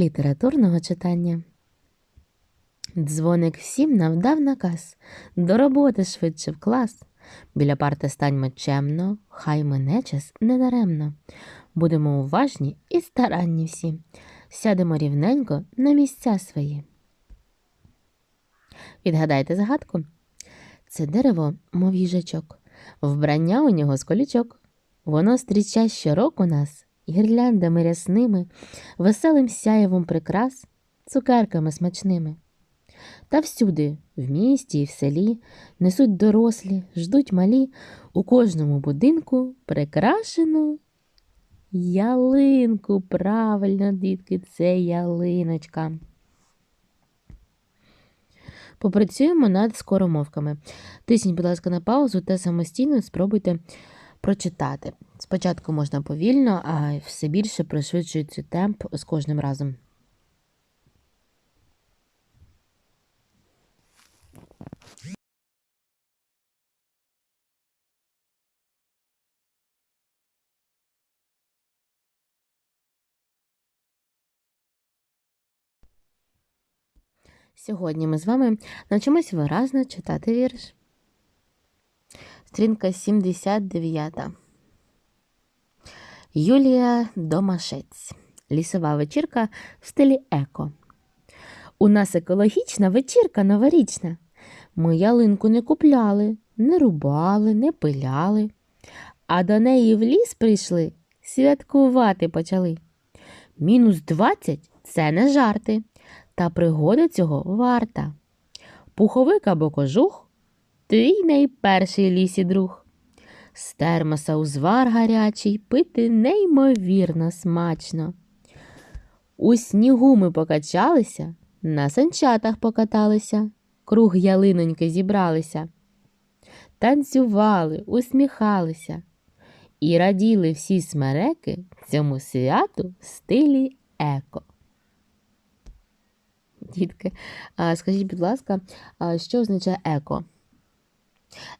літературного читання. Дзвоник всім навдав наказ, до роботи швидше в клас. Біля парти станьмо чемно, хай мене час не даремно. Будемо уважні і старанні всі. Сядемо рівненько на місця свої. Відгадайте загадку. Це дерево, мов їжачок, вбрання у нього з колючок. Воно зустрічає щороку нас гірляндами рясними, веселим сяєвом прикрас, цукерками смачними. Та всюди, в місті і в селі, несуть дорослі, ждуть малі, у кожному будинку прикрашену ялинку. Правильно, дітки, це ялиночка. Попрацюємо над скоромовками. Тисніть, будь ласка, на паузу та самостійно спробуйте прочитати. Спочатку можна повільно, а все більше пришвидшується темп з кожним разом. Сьогодні ми з вами навчимось виразно читати вірш. Стрінка 79. Юлія Домашець. Лісова вечірка в стилі еко. У нас екологічна вечірка новорічна. Ми ялинку не купляли, не рубали, не пиляли, а до неї в ліс прийшли, святкувати почали. Мінус 20 – це не жарти, та пригода цього варта. Пуховик або кожух твій найперший лісі друг. З термоса узвар гарячий пити неймовірно смачно. У снігу ми покачалися, на санчатах покаталися, круг ялиноньки зібралися, танцювали, усміхалися і раділи всі смереки цьому святу в стилі еко. Дітки, скажіть, будь ласка, що означає еко?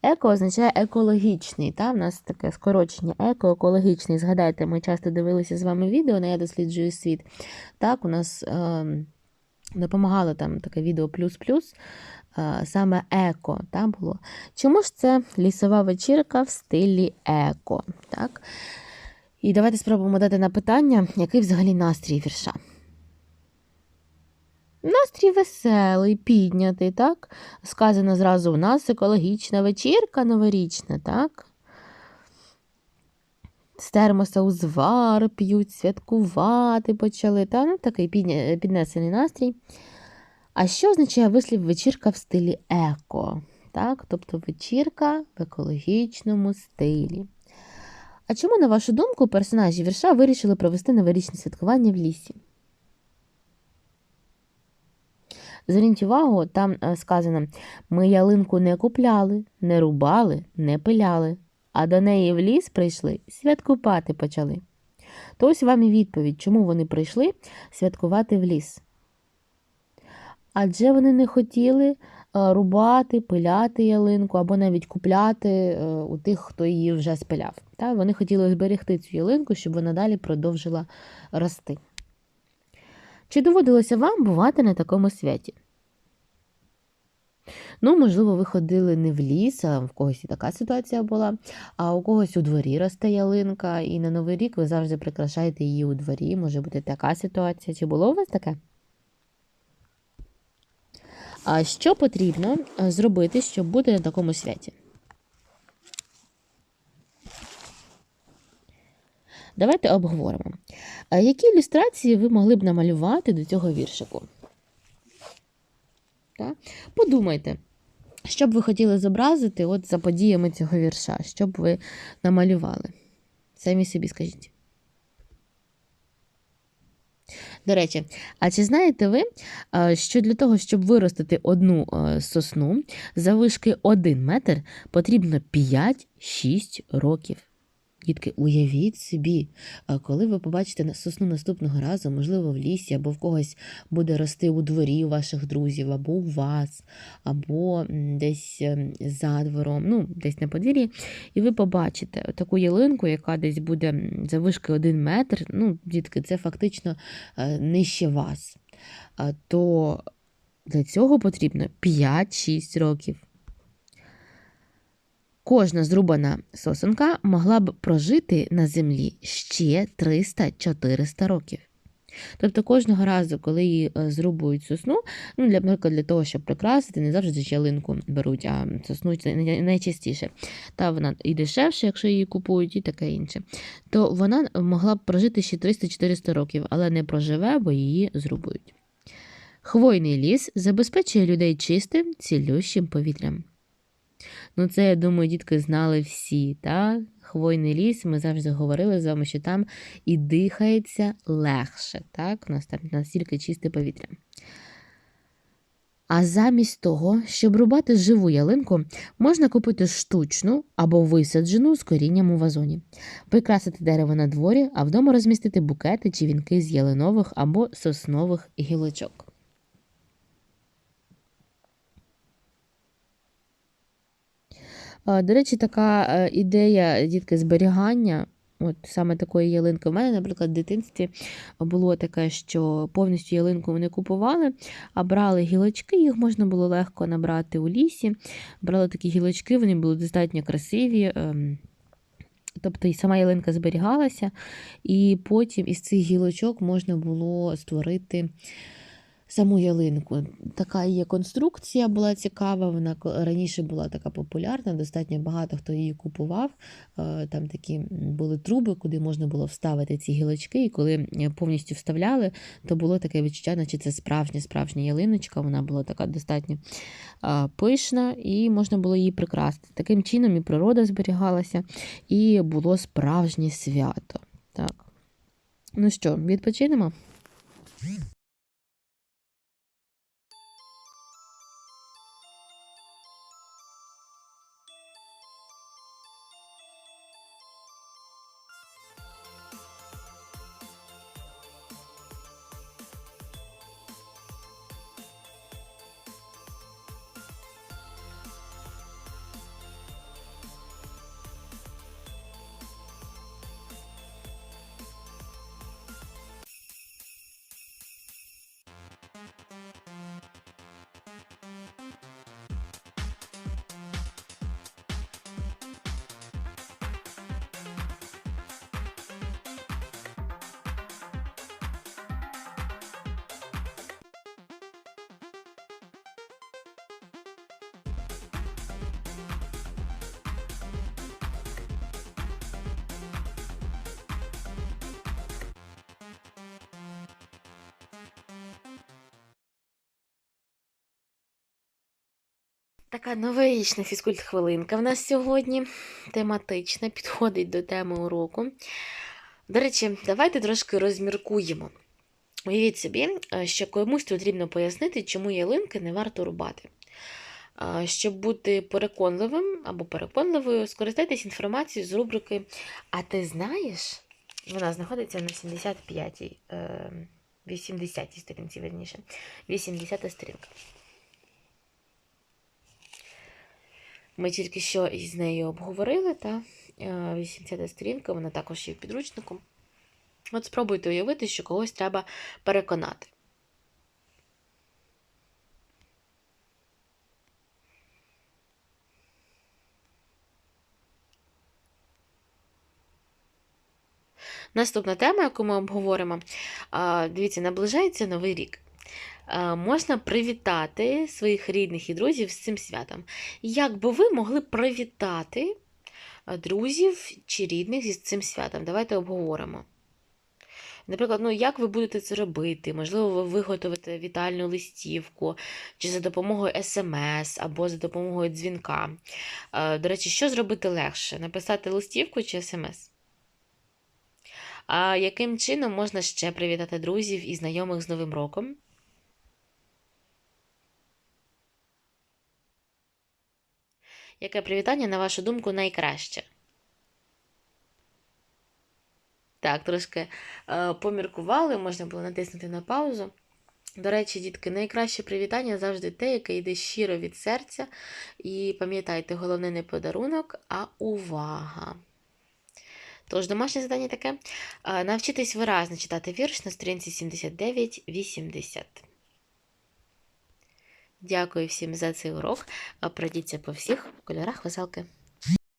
Еко означає екологічний. Та? У нас таке скорочення еко, екологічний. Згадайте, ми часто дивилися з вами відео, на я досліджую світ. Так, у нас е, допомагало там таке відео плюс-плюс, е, саме еко та, було. Чому ж це лісова вечірка в стилі еко? Так? І давайте спробуємо дати на питання, який взагалі настрій вірша. Настрій веселий, піднятий, так? Сказано зразу у нас екологічна вечірка новорічна, так? З термоса узвар п'ють, святкувати почали. Та? Ну, Такий піднесений настрій. А що означає вислів вечірка в стилі еко? Так? Тобто вечірка в екологічному стилі. А чому, на вашу думку, персонажі вірша вирішили провести новорічне святкування в лісі? Зверніть увагу, там е, сказано: ми ялинку не купляли, не рубали, не пиляли, а до неї в ліс прийшли, святкувати почали. То ось вам і відповідь, чому вони прийшли святкувати в ліс. Адже вони не хотіли е, рубати, пиляти ялинку або навіть купляти е, у тих, хто її вже спиляв. Вони хотіли зберегти цю ялинку, щоб вона далі продовжила рости. Чи доводилося вам бувати на такому святі? Ну, можливо, ви ходили не в ліс, а в когось і така ситуація була, а у когось у дворі росте ялинка, і на Новий рік ви завжди прикрашаєте її у дворі. Може бути така ситуація. Чи було у вас таке? А що потрібно зробити, щоб бути на такому святі? Давайте обговоримо. Які ілюстрації ви могли б намалювати до цього віршику? Так? Подумайте, що б ви хотіли зобразити от за подіями цього вірша, що б ви намалювали? Самі собі скажіть. До речі, а чи знаєте ви, що для того, щоб виростити одну сосну за вишки 1 метр, потрібно 5-6 років? Дітки, уявіть собі, коли ви побачите сосну наступного разу, можливо, в лісі, або в когось буде рости у дворі у ваших друзів, або у вас, або десь ем, за двором, ну, десь на подвір'ї, і ви побачите таку ялинку, яка десь буде м, заввишки один метр, ну, дітки, це фактично е, нижче вас, то для цього потрібно 5-6 років. Кожна зрубана сосенка могла б прожити на землі ще 300-400 років. Тобто кожного разу, коли її е, зрубують сосну, ну, для, наприклад, для того, щоб прикрасити, не завжди ялинку беруть, а сосну найчастіше. Та вона і дешевше, якщо її купують, і таке інше. То вона могла б прожити ще 300-400 років, але не проживе, бо її зрубують. Хвойний ліс забезпечує людей чистим, цілющим повітрям. Ну, це, я думаю, дітки знали всі, та? Хвойний ліс, ми завжди говорили з вами, що там і дихається легше, так? У нас там настільки чисте повітря. А замість того, щоб рубати живу ялинку, можна купити штучну або висаджену з корінням у вазоні, прикрасити дерево на дворі, а вдома розмістити букети чи вінки з ялинових або соснових гілочок. До речі, така е, ідея дітки зберігання. От саме такої ялинки. У мене, наприклад, в дитинстві було таке, що повністю ялинку не купували, а брали гілочки, їх можна було легко набрати у лісі. Брали такі гілочки, вони були достатньо красиві. ем, Тобто і сама ялинка зберігалася, і потім із цих гілочок можна було створити саму ялинку. Така її конструкція була цікава, вона раніше була така популярна, достатньо багато хто її купував. Е, Там такі були труби, куди можна було вставити ці гілочки, і коли е, повністю вставляли, то було таке відчуття, наче це справжня справжня ялиночка. Вона була така достатньо пишна, і можна було її прикрасити. Таким чином і природа зберігалася, і було справжнє свято. Так. Ну що, відпочинемо? Така новорічна фізкульт-хвилинка в нас сьогодні тематична, підходить до теми уроку. До речі, давайте трошки розміркуємо. Уявіть собі, е, що комусь потрібно пояснити, чому ялинки не варто рубати. Щоб бути переконливим або переконливою, скористайтесь інформацією з рубрики А ти знаєш? Вона знаходиться на 75-й, е, 80-й сторінці, верніше. 80-та сторінка. Ми тільки що із нею обговорили, та 80-та сторінка, вона також є в підручнику. От спробуйте уявити, що когось треба переконати. Наступна тема, яку ми обговоримо, дивіться, наближається Новий рік. А, Можна привітати своїх рідних і друзів з цим святом. Як би ви могли привітати друзів чи рідних з цим святом? Давайте обговоримо. Наприклад, ну як ви будете це робити? Можливо, ви виготовите вітальну листівку, чи за допомогою смс, або за допомогою дзвінка. Е, До речі, що зробити легше? Написати листівку чи смс? А яким чином можна ще привітати друзів і знайомих з Новим роком? Яке привітання, на вашу думку, найкраще? Так, трошки е, поміркували, можна було натиснути на паузу. До речі, дітки, найкраще привітання завжди те, яке йде щиро від серця. І пам'ятайте, головне не подарунок, а увага. Тож, домашнє завдання таке: Е, навчитись виразно читати вірш на сторінці 79-80. Дякую всім за цей урок. Пройдіться по всіх кольорах веселки.